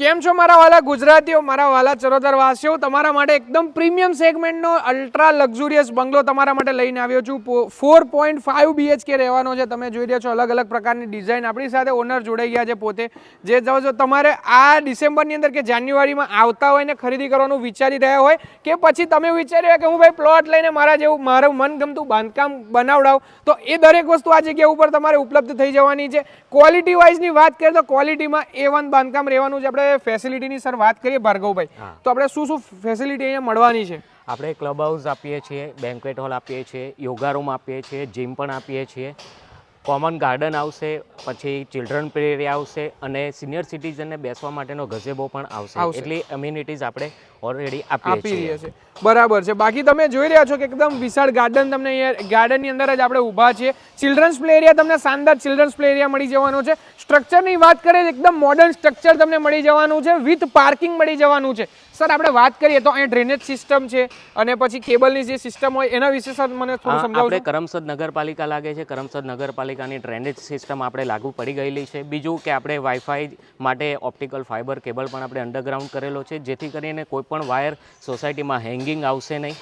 કેમ છો મારા વાલા ગુજરાતીઓ, મારા વાલા ચરોતર વાસીઓ તમારા માટે એકદમ પ્રીમિયમ સેગમેન્ટનો અલ્ટ્રા લક્ઝુરિયસ બંગલો તમારા માટે લઈને આવ્યો છું. ફોર પોઈન્ટ ફાઇવ બીએચકે રહેવાનો છે. તમે જોઈ રહ્યા છો અલગ અલગ પ્રકારની ડિઝાઇન આપણી સાથે ઓનર જોડાઈ ગયા છે પોતે. જે જાઓ છો તમારે આ ડિસેમ્બરની અંદર કે જાન્યુઆરીમાં આવતા હોય ને ખરીદી કરવાનું વિચારી રહ્યા હોય કે પછી તમે વિચાર્યો કે હું ભાઈ પ્લોટ લઈને મારા જેવું મારું મનગમતું બાંધકામ બનાવડાવ, તો એ દરેક વસ્તુ આ જગ્યા ઉપર તમારે ઉપલબ્ધ થઈ જવાની છે. ક્વોલિટી વાઇઝની વાત કરીએ તો ક્વોલિટીમાં એ વન બાંધકામ રહેવાનું છે. આપણે ફેસિલિટીની સર વાત કરીએ ભાર્ગવભાઈ તો આપણે શું શું ફેસિલિટી અહીંયા મળવાની છે? આપણે ક્લબ હાઉસ આપીએ છીએ બેન્કવેટ હોલ આપીએ છીએ યોગા રૂમ આપીએ છીએ જીમ પણ આપીએ છીએ. કોમન ગાર્ડન આવશે પછી ચિલ્ડ્રન પ્લે એરિયા આવશે અને સિનિયર સિટીઝનને બેસવા માટેનો ગઝેબો પણ આવશે. એટલી એમ્યુનિટીઝ આપણે ઓલરેડી આપી રહ્યા છે બરાબર છે. બાકી તમે જોઈ રહ્યા છો કે એકદમ વિશાળ ગાર્ડન તમને ગાર્ડનની અંદર જ આપણે ઊભા છીએ. ચિલ્ડ્રન્સ પ્લે એરિયા તમને શાનદાર ચિલ્ડ્રન્સ પ્લે એરિયા મળી જવાનો છે. સ્ટ્રક્ચરની વાત કરીએ તો એકદમ મોડર્ન સ્ટ્રક્ચર તમને મળી જવાનું છે. વિથ પાર્કિંગ મળી જવાનું છે. સર આપણે વાત કરીએ તો અહીંયા ડ્રેનેજ સિસ્ટમ છે અને પછી કેબલની જે સિસ્ટમ હોય એના વિશે સર મને થોડું થોડું આપણે કરમસદ નગરપાલિકા લાગે છે. કરમસદ નગરપાલિકાની ડ્રેનેજ સિસ્ટમ આપણે લાગુ પડી ગયેલી છે. બીજું કે આપણે વાઈફાઈ માટે ઓપ્ટિકલ ફાઇબર કેબલ પણ આપણે અંડરગ્રાઉન્ડ કરેલો છે. જેથી કરીને કોઈપણ વાયર સોસાયટીમાં હેંગિંગ આવશે નહીં.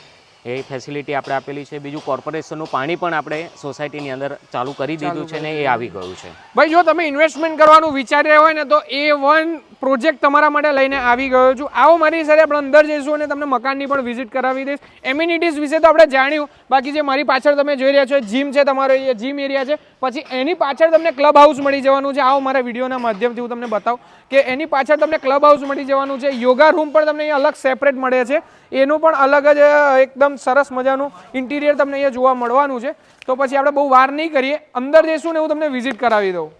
એ ફેસિલિટી આપણે આપેલી છે. બીજું કોર્પોરેશનનું પાણી પણ આપણે સોસાયટીની અંદર ચાલુ કરી દીધું છે ને એ આવી ગયું છે. ભાઈ જો તમે ઇન્વેસ્ટમેન્ટ કરવાનું વિચારી રહ્યા હોય ને તો એ વન પ્રોજેક્ટ તમારા માટે લઈને આવી ગયો છું. આવો મારી સાથે આપણે અંદર જઈશું અને તમને મકાનની પણ વિઝિટ કરાવી દઈશ. એમ્યુનિટીઝ વિશે તો આપણે જાણ્યું. બાકી જે મારી પાછળ તમે જોઈ રહ્યા છો જીમ છે તમારો એ જીમ એરિયા છે. પછી એની પાછળ તમને ક્લબ હાઉસ મળી જવાનું છે. આવો મારા વિડીયોના માધ્યમથી હું તમને બતાવું કે એની પાછળ તમને ક્લબ હાઉસ મળી જવાનું છે. યોગા રૂમ પણ તમને અહીંયા અલગ સેપરેટ મળે છે. એનું પણ અલગ જ એકદમ સરસ મજાનું ઇન્ટિરિયર તમને અહીંયા જોવા મળવાનું છે. તો પછી આપણે બહુ વાર નહીં કરીએ. અંદર જઈશું ને હું તમને વિઝિટ કરાવી દઉં.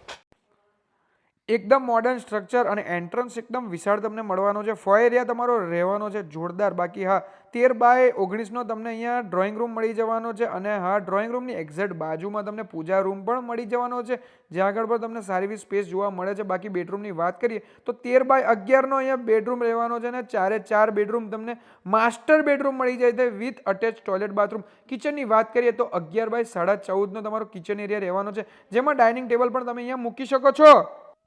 એકદમ મોડર્ન સ્ટ્રક્ચર અને એન્ટ્રન્સ એકદમ વિશાળ તમને મળવાનો છે. ફોય એરિયા તમારો રહેવાનો છે, જોરદાર. બાકી હા, તેર બાય ઓગણીસનો તમને અહીંયા ડ્રોઈંગ રૂમ મળી જવાનો છે અને હા ડ્રોઈંગ રૂમની એક્ઝેક્ટ બાજુમાં તમને પૂજા રૂમ પણ મળી જવાનો છે. જ્યાં આગળ પણ તમને સારી એવી સ્પેસ જોવા મળે છે. બાકી બેડરૂમની વાત કરીએ, તો તેર બાય અગિયારનો અહીંયા બેડરૂમ રહેવાનો છે અને ચારે ચાર બેડરૂમ તમને માસ્ટર બેડરૂમ મળી જાય છે વિથ અટેચ ટોયલેટ બાથરૂમ કિચનની વાત કરીએ, તો અગિયાર બાય સાડા ચૌદનો તમારો કિચન એરિયા રહેવાનો છે. જેમાં ડાઇનિંગ ટેબલ પણ તમે અહીંયા મૂકી શકો છો.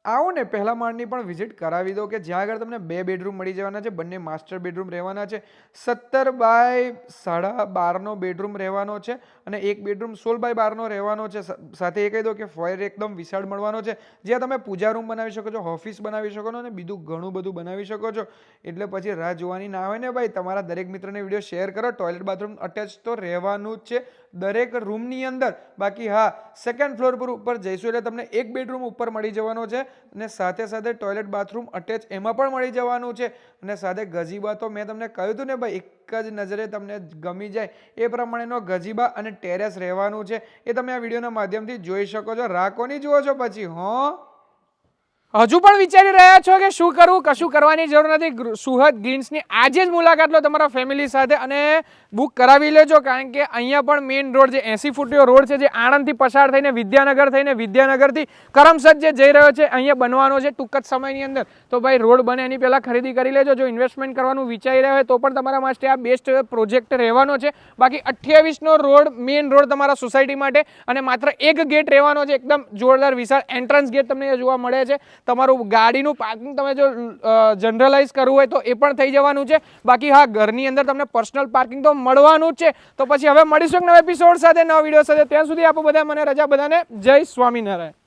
આવો ને, પહેલા માળની પણ વિઝિટ કરાવી દો કે જ્યાં આગળ તમને બે બેડરૂમ મળી જવાના છે, બંને માસ્ટર બેડરૂમ રહેવાના છે. સત્તર બાય સાડા બારનો બેડરૂમ રહેવાનો છે અને એક બેડરૂમ સોળ બાય બારનો રહેવાનો છે. સાથે એ કહી દો કે ફોયર એકદમ વિશાળ મળવાનો છે. જ્યાં તમે પૂજા રૂમ બનાવી શકો છો, ઓફિસ બનાવી શકો છો અને બીજું ઘણું બધું બનાવી શકો છો. એટલે પછી રાહ જોવાની ના હોય ને ભાઈ, તમારા દરેક મિત્રને વીડિયો શેર કરો. ટોયલેટ બાથરૂમ અટેચ તો રહેવાનું જ છે. દરેક રૂમની અંદર. બાકી હા સેકન્ડ ફ્લોર પર ઉપર જઈશું એટલે તમને એક બેડરૂમ ઉપર મળી જવાનો છે અને સાથે સાથે ટોયલેટ બાથરૂમ અટેચ એમાં પણ મળી જવાનું છે. અને સાથે ગજીબા તો મેં તમને કહ્યું હતું ને ભાઈ, એક જ નજરે તમને ગમી જાય. એ પ્રમાણેનો ગજીબા અને ટેરેસ રહેવાનું છે. એ તમે આ વિડીયોના માધ્યમથી જોઈ શકો છો. રાખોની જુઓ છો પછી, હો? હજુ પણ વિચારી રહ્યા છો કે શું કરવું, કશું કરવાની જરૂર નથી. સુહદ ગ્રીન્સની આજે જ મુલાકાત લો તમારા ફેમિલી સાથે અને બુક કરાવી લેજો, કારણ કે અહીંયા પણ મેઇન રોડ જે એસી ફૂટીઓ રોડ છે, જે આણંદથી પસાર થઈને વિદ્યાનગર થઈને વિદ્યાનગરથી કરમસદ જે જઈ રહ્યો છે, અહીંયા બનવાનો છે ટૂંક જ સમયની અંદર. તો ભાઈ રોડ બને એની પહેલાં ખરીદી કરી લેજો. જો ઇન્વેસ્ટમેન્ટ કરવાનું વિચારી રહ્યા હોય તો પણ તમારા માટે આ બેસ્ટ પ્રોજેક્ટ રહેવાનો છે. બાકી અઠ્યાવીસનો રોડ મેઇન રોડ તમારા સોસાયટી માટે અને માત્ર એક ગેટ રહેવાનો છે. એકદમ જોરદાર વિશાળ એન્ટ્રન્સ ગેટ તમને જોવા મળે છે. તમારું ગાડીનું પાર્કિંગ તમે જો જનરલાઇઝ કરવું હોય તો એ પણ થઈ જવાનું છે. બાકી હા, ઘરની અંદર તમને પર્સનલ પાર્કિંગ તો મળવાનું જ છે. તો પછી હવે મળીશું એક નવા એપિસોડ સાથે, નવા વીડિયો સાથે. ત્યાં સુધી આપો બધા મને રજા બધાને. જય સ્વામિનારાયણ.